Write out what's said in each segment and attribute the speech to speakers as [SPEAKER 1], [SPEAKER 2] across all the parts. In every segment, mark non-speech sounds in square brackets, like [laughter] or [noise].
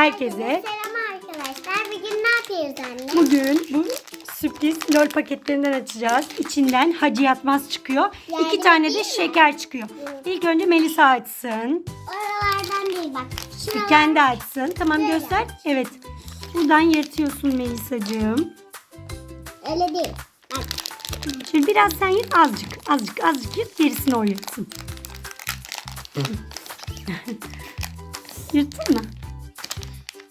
[SPEAKER 1] Herkese
[SPEAKER 2] Selam arkadaşlar. Bugün ne yapıyoruz anne?
[SPEAKER 1] bugün bu sürpriz lol paketlerinden açacağız. İçinden hacı yatmaz çıkıyor.
[SPEAKER 2] Yani
[SPEAKER 1] İki tane de
[SPEAKER 2] değil mi?
[SPEAKER 1] şeker çıkıyor. İlk önce Melisa açsın.
[SPEAKER 2] Oralardan değil bak.
[SPEAKER 1] Bir
[SPEAKER 2] Şuralar-
[SPEAKER 1] kendi açsın. Tamam
[SPEAKER 2] Böyle
[SPEAKER 1] göster.
[SPEAKER 2] aç.
[SPEAKER 1] Evet. Buradan yırtıyorsun Melisa'cığım.
[SPEAKER 2] Öyle değil. Bak.
[SPEAKER 1] Şimdi biraz sen yırt azıcık. Azıcık azıcık yırt gerisini o yırtsın. [laughs] Yırttın mı?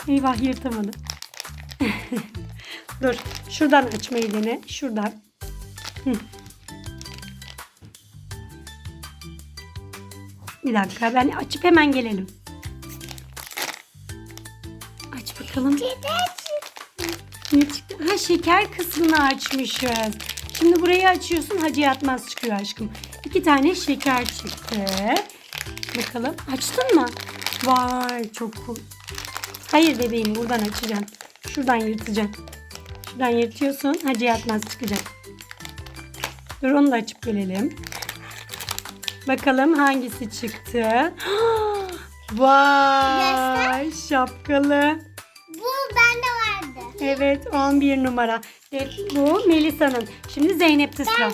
[SPEAKER 1] Eyvah yırtamadı. [laughs] Dur şuradan açmayı dene. Şuradan. Bir dakika ben açıp hemen gelelim. Aç bakalım. Ne çıktı? Ha şeker kısmını açmışız. Şimdi burayı açıyorsun hacı yatmaz çıkıyor aşkım. İki tane şeker çıktı. Bakalım açtın mı? Vay çok cool. Hayır bebeğim buradan açacaksın. Şuradan yırtacaksın. Şuradan yırtıyorsun hacı yatmaz çıkacak. Dur onu da açıp gelelim. Bakalım hangisi çıktı. [gasps] Vay şapkalı.
[SPEAKER 2] Bu bende vardı.
[SPEAKER 1] Evet 11 numara. Ve bu Melisa'nın. Şimdi Zeynep'te sıra.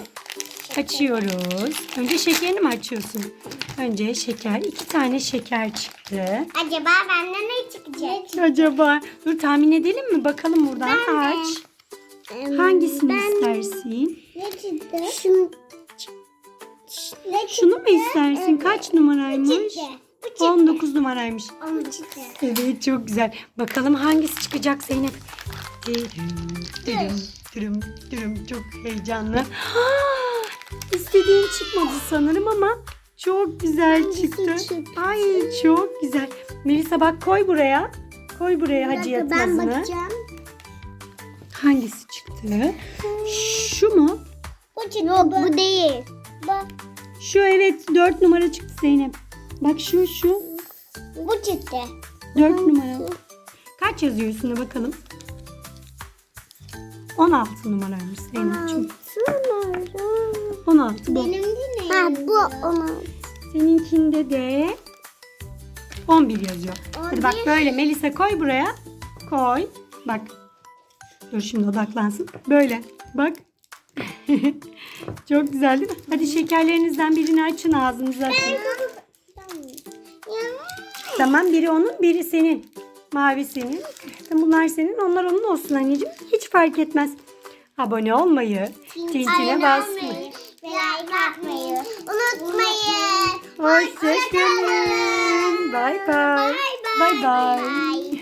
[SPEAKER 1] Açıyoruz. Önce şekerini mi açıyorsun? Önce şeker. iki tane şeker çıktı.
[SPEAKER 2] Acaba bende ne çıkacak?
[SPEAKER 1] Acaba dur tahmin edelim mi? Bakalım buradan
[SPEAKER 2] Ben de.
[SPEAKER 1] aç. Hangisini istersin?
[SPEAKER 2] Ne çıktı? Şunu. Ne
[SPEAKER 1] Şunu mu istersin? Kaç numaraymış?
[SPEAKER 2] Bu çıktı.
[SPEAKER 1] 19 numaraymış.
[SPEAKER 2] Onu çıktı.
[SPEAKER 1] Evet çok güzel. Bakalım hangisi çıkacak Zeynep? Dürüm, dürüm, dürüm, dürüm. Çok heyecanlı. [gasps] İstediğin çıkmadı sanırım ama çok güzel
[SPEAKER 2] Hangisi
[SPEAKER 1] çıktı.
[SPEAKER 2] çıktı?
[SPEAKER 1] Ay çok güzel. Melisa bak koy buraya. Koy buraya
[SPEAKER 2] Bir
[SPEAKER 1] hacı
[SPEAKER 2] dakika, ben
[SPEAKER 1] yatmazını.
[SPEAKER 2] bakacağım.
[SPEAKER 1] Hangisi çıktı? Şu mu?
[SPEAKER 2] Bu çıktı. Yok bu değil. Bak.
[SPEAKER 1] Şu evet 4 numara çıktı Zeynep. Bak şu şu.
[SPEAKER 2] Bu çıktı.
[SPEAKER 1] 4 numara. Kaç yazıyor üstünde bakalım. 16 numaraymış Zeynep'ciğim. 16 bu.
[SPEAKER 2] Benim? Ha bu onu.
[SPEAKER 1] Seninkinde de 11 yazıyor. Hadi bak
[SPEAKER 2] 11.
[SPEAKER 1] böyle Melisa koy buraya. Koy. Bak. Dur şimdi odaklansın. Böyle. Bak. [laughs] Çok güzel değil mi? Hadi şekerlerinizden birini açın ağzınıza. atın. Tamam biri onun biri senin. Mavi senin. Bunlar senin onlar onun olsun anneciğim. Hiç fark etmez. Abone olmayı, zincire basmayı.
[SPEAKER 2] Unutmayın.
[SPEAKER 1] Hoşçakalın. Bye bye.
[SPEAKER 2] Bye bye.
[SPEAKER 1] Bye bye.